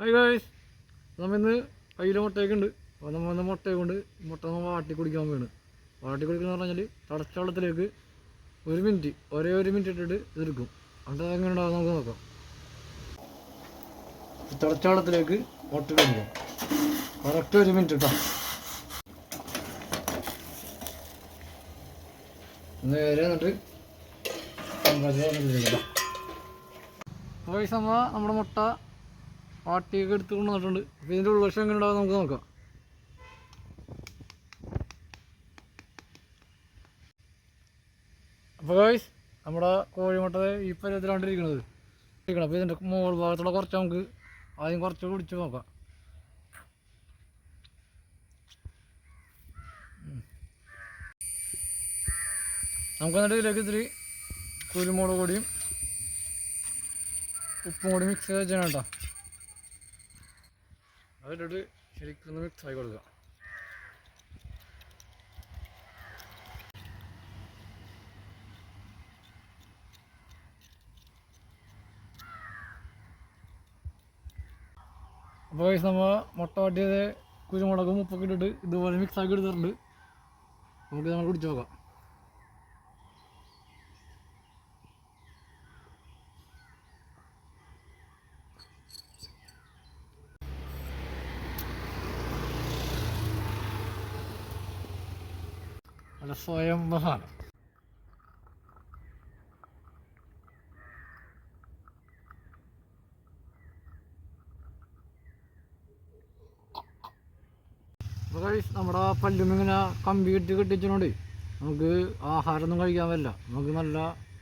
Hi guys നമ്മ ഇന്ന് കയ്യിൽ മുട്ടയൊക്കെ ഉണ്ട് അപ്പോൾ നമ്മൾ ഇന്ന് മുട്ടയെ കൊണ്ട് മുട്ട നമ്മൾ വാട്ടി കുടിക്കാൻ വേണം വാട്ടി കുടിക്കുന്ന പറഞ്ഞാൽ തടച്ച വെള്ളത്തിലേക്ക് ഒരു മിനിറ്റ് ഒരേ ഒരു മിനിറ്റ് ഇട്ടിട്ട് ഇതെടുക്കും. എന്നിട്ട് എങ്ങനെ ഉണ്ടാകും നമുക്ക് നോക്കാം. തിളച്ച വെള്ളത്തിലേക്ക് മുട്ട ഇടുക കറക്റ്റ് ഒരു മിനിറ്റ് ഇട്ടാ. നേരെ എന്നിട്ട് അപ്പോൾ നമ്മുടെ മുട്ട വാട്ടിയൊക്കെ എടുത്ത് കൊണ്ട് വന്നിട്ടുണ്ട്. അപ്പോൾ ഇതിന്റെ ഉൾവശം എങ്ങനെ ഉണ്ടാവും നമുക്ക് നോക്കാം. അപ്പോൾ ഗൈസ് നമ്മുടെ കോഴിമുട്ട ഈ പരുവത്തിലാണ് ഇരിക്കുന്നത് ഇരിക്കണം. അപ്പോൾ ഇതിന്റെ മുകൾ ഭാഗത്തുള്ള കുറച്ച് നമുക്ക് ആദ്യം കുറച്ച് കുടിച്ച് നോക്കാം. നമുക്ക് എന്നിട്ട് ഇതിലേക്ക് ഇത്തിരി കുരുമുളക് പൊടിയും ഉപ്പും കൂടി മിക്സ് ചെയ്യണം കേട്ടോ. അതിലിട്ട് ശരിക്കും മിക്സ് ആയി കൊടുക്കുക അപ്പോൾ കഴിച്ച് നമ്മ മുട്ട വാട്ടിയത് കുരുമുളകും ഉപ്പൊക്കെ ഇട്ടിട്ട് ഇതുപോലെ മിക്സ് ആക്കി എടുത്തിട്ടുണ്ട്. നമുക്ക് നമ്മൾ കുടിച്ച് നോക്കാം. സ്വയംഭമാണ് അപ്പോൾ കഴിച്ച് നമ്മുടെ പല്ലും ഇങ്ങനെ കമ്പി കെട്ടി കെട്ടിച്ചോണ്ട് നമുക്ക് ആഹാരമൊന്നും കഴിക്കാൻ പറ്റില്ല. നമുക്ക് നല്ല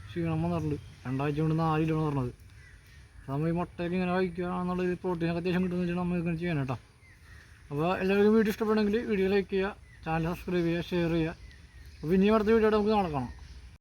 ക്ഷീണം വന്നിട്ടുണ്ട്. രണ്ടാഴ്ച കൊണ്ട് നാല് കിലോ പറഞ്ഞത്. നമ്മൾ ഈ മുട്ടയൊക്കെ ഇങ്ങനെ കഴിക്കുകയാണെന്നുള്ളത് പ്രോട്ടീനൊക്കെ അത്യാവശ്യം കിട്ടുന്ന വെച്ചാൽ നമ്മൾ ഇങ്ങനെ കേട്ടോ. അപ്പോൾ എല്ലാവർക്കും വീഡിയോ ഇഷ്ടപ്പെടുമെങ്കിൽ വീഡിയോ ലൈക്ക് ചെയ്യുക ചാനൽ സബ്സ്ക്രൈബ് ചെയ്യുക ഷെയർ ചെയ്യുക. അപ്പോൾ ഇനിയും അടുത്ത വീഡിയോ നമുക്ക് നടക്കണം